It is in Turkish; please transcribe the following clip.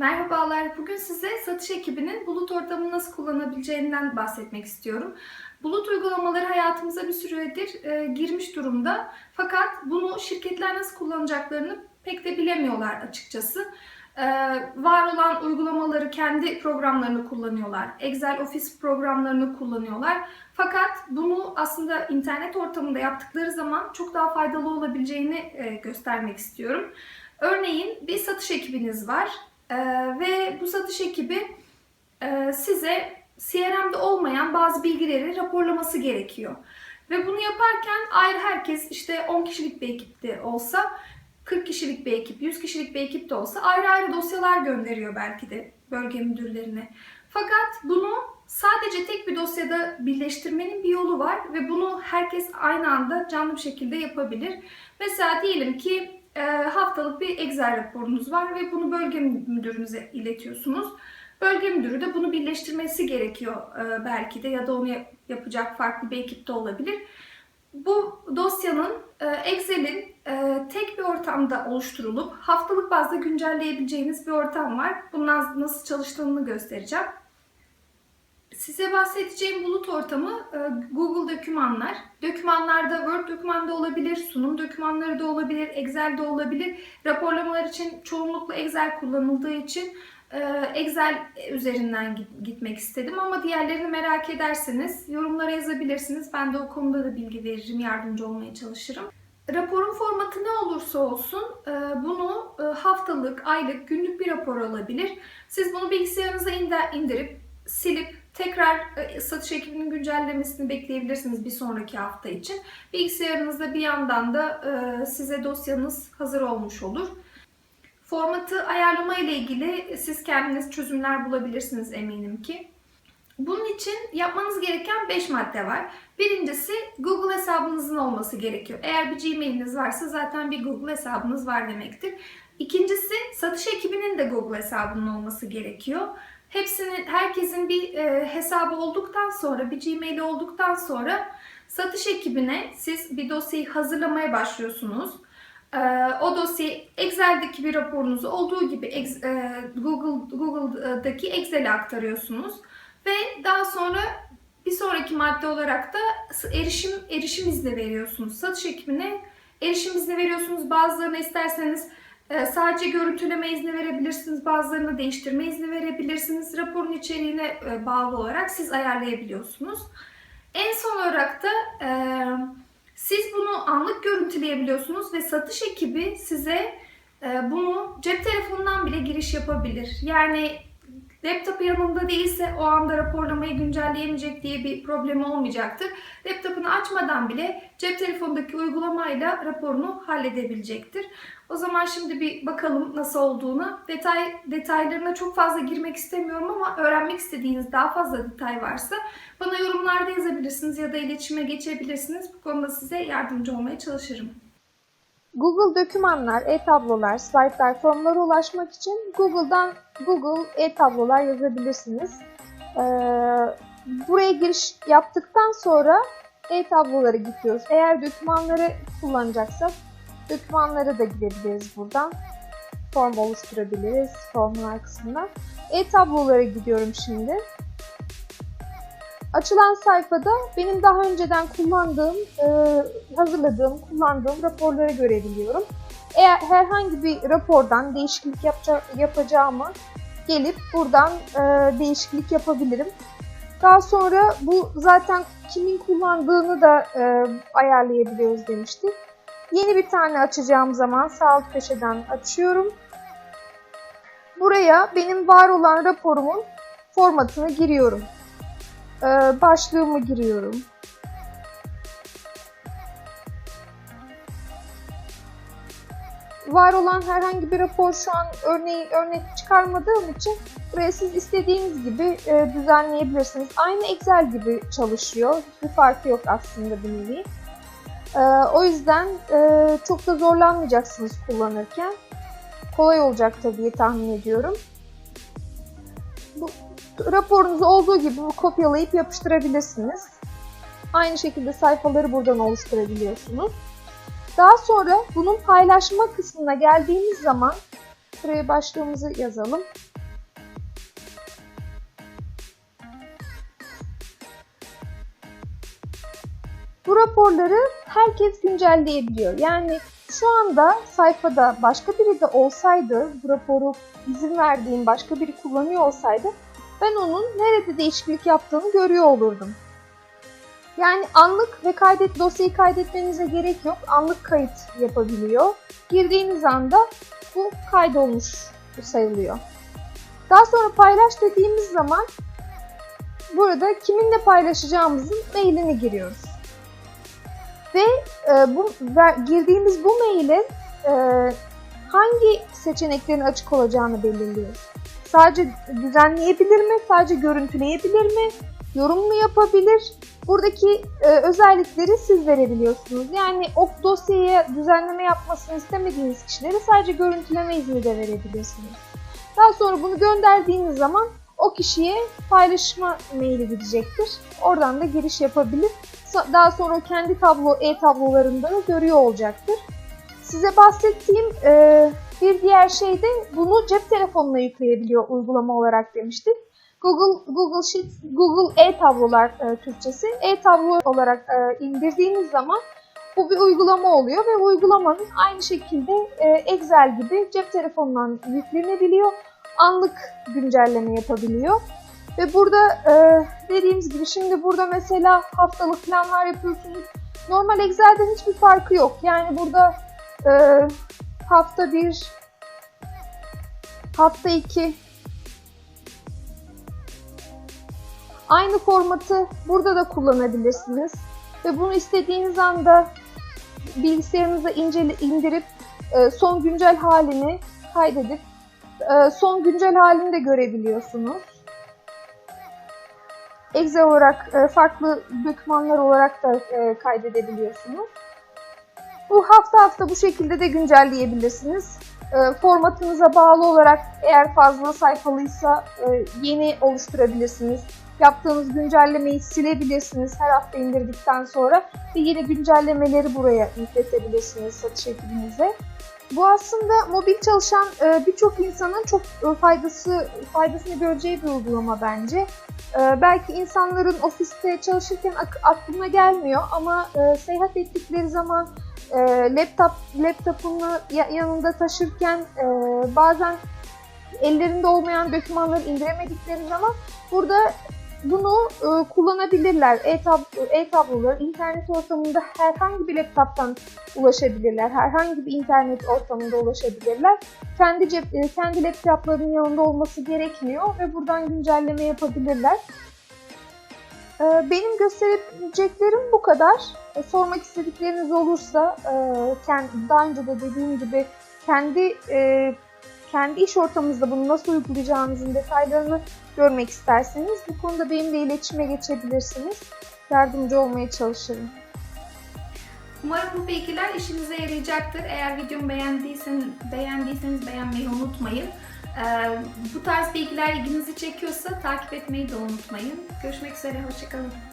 Merhabalar. Bugün size satış ekibinin bulut ortamını nasıl kullanabileceğinden bahsetmek istiyorum. Bulut uygulamaları hayatımıza bir süredir e, girmiş durumda. Fakat bunu şirketler nasıl kullanacaklarını pek de bilemiyorlar açıkçası. E, var olan uygulamaları kendi programlarını kullanıyorlar. Excel Office programlarını kullanıyorlar. Fakat bunu aslında internet ortamında yaptıkları zaman çok daha faydalı olabileceğini e, göstermek istiyorum. Örneğin bir satış ekibiniz var ee, ve bu satış ekibi e, size CRM'de olmayan bazı bilgileri raporlaması gerekiyor. Ve bunu yaparken ayrı herkes işte 10 kişilik bir ekipte olsa 40 kişilik bir ekip, 100 kişilik bir ekip de olsa ayrı ayrı dosyalar gönderiyor belki de bölge müdürlerine. Fakat bunu sadece tek bir dosyada birleştirmenin bir yolu var ve bunu herkes aynı anda canlı bir şekilde yapabilir. Mesela diyelim ki e, haftalık bir Excel raporunuz var ve bunu bölge müdürünüze iletiyorsunuz. Bölge müdürü de bunu birleştirmesi gerekiyor e, belki de ya da onu yap- yapacak farklı bir ekip de olabilir. Bu dosyanın e, Excel'in tek bir ortamda oluşturulup haftalık bazda güncelleyebileceğiniz bir ortam var. Bundan nasıl çalıştığını göstereceğim. Size bahsedeceğim bulut ortamı e, Google dokümanlar. Dokümanlarda Word dokümanında olabilir, sunum dokümanları da olabilir, Excel de olabilir. Raporlamalar için çoğunlukla Excel kullanıldığı için e, Excel üzerinden git- gitmek istedim. Ama diğerlerini merak ederseniz yorumlara yazabilirsiniz. Ben de o konuda da bilgi veririm, yardımcı olmaya çalışırım. Raporun formatı ne olursa olsun e, bunu haftalık, aylık, günlük bir rapor olabilir. Siz bunu bilgisayarınıza indirip silip tekrar e, satış ekibinin güncellemesini bekleyebilirsiniz bir sonraki hafta için. Bilgisayarınızda bir yandan da e, size dosyanız hazır olmuş olur. Formatı ayarlama ile ilgili siz kendiniz çözümler bulabilirsiniz eminim ki. Bunun için yapmanız gereken 5 madde var. Birincisi Google hesabınızın olması gerekiyor. Eğer bir Gmail'iniz varsa zaten bir Google hesabınız var demektir. İkincisi satış ekibinin de Google hesabının olması gerekiyor. Hepsinin, herkesin bir e, hesabı olduktan sonra, bir Gmail'i olduktan sonra satış ekibine siz bir dosyayı hazırlamaya başlıyorsunuz. E, o dosyayı Excel'deki bir raporunuzu olduğu gibi ex- e, Google Google'daki Excel'e aktarıyorsunuz ve daha sonra bir sonraki madde olarak da erişim erişim izni veriyorsunuz. Satış ekibine erişim izni veriyorsunuz. Bazılarına isterseniz sadece görüntüleme izni verebilirsiniz. Bazılarına değiştirme izni verebilirsiniz. Raporun içeriğine e, bağlı olarak siz ayarlayabiliyorsunuz. En son olarak da e, siz bunu anlık görüntüleyebiliyorsunuz ve satış ekibi size e, bunu cep telefonundan bile giriş yapabilir. Yani laptop yanında değilse o anda raporlamayı güncelleyemeyecek diye bir problemi olmayacaktır. Laptopunu açmadan bile cep telefonundaki uygulamayla raporunu halledebilecektir. O zaman şimdi bir bakalım nasıl olduğuna. Detay detaylarına çok fazla girmek istemiyorum ama öğrenmek istediğiniz daha fazla detay varsa bana yorumlarda yazabilirsiniz ya da iletişime geçebilirsiniz. Bu konuda size yardımcı olmaya çalışırım. Google dokümanlar, e-tablolar, slaytlar, formlara ulaşmak için Google'dan Google e-tablolar yazabilirsiniz. Ee, buraya giriş yaptıktan sonra e-tablolara gidiyoruz. Eğer dokümanları kullanacaksak dokümanlara da gidebiliriz buradan. Form oluşturabiliriz formlar kısmından. E-tablolara gidiyorum şimdi. Açılan sayfada benim daha önceden kullandığım, e, hazırladığım, kullandığım raporları görebiliyorum. Eğer herhangi bir rapordan değişiklik yapacağımı gelip buradan e, değişiklik yapabilirim. Daha sonra bu zaten kimin kullandığını da e, ayarlayabiliyoruz demiştik. Yeni bir tane açacağım zaman sağ alt köşeden açıyorum. Buraya benim var olan raporumun formatını giriyorum. Ee, başlığımı giriyorum. Var olan herhangi bir rapor şu an örneği örnek çıkarmadığım için buraya siz istediğiniz gibi e, düzenleyebilirsiniz. Aynı Excel gibi çalışıyor. Hiçbir farkı yok aslında bir nevi. Ee, o yüzden e, çok da zorlanmayacaksınız kullanırken. Kolay olacak diye tahmin ediyorum. Raporunuzu olduğu gibi kopyalayıp yapıştırabilirsiniz. Aynı şekilde sayfaları buradan oluşturabiliyorsunuz. Daha sonra bunun paylaşma kısmına geldiğimiz zaman Buraya başlığımızı yazalım. Bu raporları herkes güncelleyebiliyor. Yani şu anda sayfada başka biri de olsaydı, bu raporu izin verdiğim başka biri kullanıyor olsaydı ben onun nerede değişiklik yaptığını görüyor olurdum. Yani anlık ve kaydet dosyayı kaydetmenize gerek yok. Anlık kayıt yapabiliyor. Girdiğiniz anda bu kaydolmuş sayılıyor. Daha sonra paylaş dediğimiz zaman burada kiminle paylaşacağımızın mailini giriyoruz. Ve e, bu ver, girdiğimiz bu mailin e, hangi seçeneklerin açık olacağını belirliyoruz. Sadece düzenleyebilir mi? Sadece görüntüleyebilir mi? Yorum mu yapabilir? Buradaki e, özellikleri siz verebiliyorsunuz. Yani o dosyaya düzenleme yapmasını istemediğiniz kişilere sadece görüntüleme izni de verebilirsiniz. Daha sonra bunu gönderdiğiniz zaman o kişiye paylaşma maili gidecektir. Oradan da giriş yapabilir. Daha sonra kendi tablo e-tablolarında da görüyor olacaktır. Size bahsettiğim e, bir diğer şey de bunu cep telefonuna yükleyebiliyor uygulama olarak demiştik. Google Google Sheets, Google e-tablolar e, Türkçesi. E-tablo olarak e, indirdiğiniz zaman bu bir uygulama oluyor ve uygulamanın aynı şekilde e, Excel gibi cep telefonundan yüklenebiliyor. Anlık güncelleme yapabiliyor. Ve burada e, dediğimiz gibi şimdi burada mesela haftalık planlar yapıyorsunuz. Normal Excel'den hiçbir farkı yok. Yani burada e, hafta 1, hafta 2, Aynı formatı burada da kullanabilirsiniz. Ve bunu istediğiniz anda bilgisayarınıza incele, indirip e, son güncel halini kaydedip e, son güncel halini de görebiliyorsunuz. Excel olarak e, farklı dokümanlar olarak da kaydedebiliyorsunuz. Bu hafta hafta bu şekilde de güncelleyebilirsiniz. E, formatınıza bağlı olarak eğer fazla sayfalıysa e, yeni oluşturabilirsiniz yaptığınız güncellemeyi silebilirsiniz her hafta indirdikten sonra ve yeni güncellemeleri buraya yükletebilirsiniz satış ekibinize. Bu aslında mobil çalışan e, birçok insanın çok e, faydası faydasını göreceği bir uygulama bence. Belki insanların ofiste çalışırken ak- aklına gelmiyor ama seyahat ettikleri zaman e, laptop laptopunu ya- yanında taşırken e, bazen ellerinde olmayan dokümanları indiremedikleri zaman burada bunu e, kullanabilirler. E-tab- E-tabloları internet ortamında herhangi bir laptoptan ulaşabilirler. Herhangi bir internet ortamında ulaşabilirler. Kendi cep, e, kendi laptoplarının yanında olması gerekmiyor ve buradan güncelleme yapabilirler. E, benim gösterebileceklerim bu kadar. E, sormak istedikleriniz olursa e, daha önce de dediğim gibi kendi e, kendi iş ortamınızda bunu nasıl uygulayacağınızın detaylarını görmek isterseniz bu konuda benimle iletişime geçebilirsiniz. Yardımcı olmaya çalışırım. Umarım bu bilgiler işinize yarayacaktır. Eğer videomu beğendiyseniz, beğendiyseniz beğenmeyi unutmayın. Ee, bu tarz bilgiler ilginizi çekiyorsa takip etmeyi de unutmayın. Görüşmek üzere, hoşçakalın.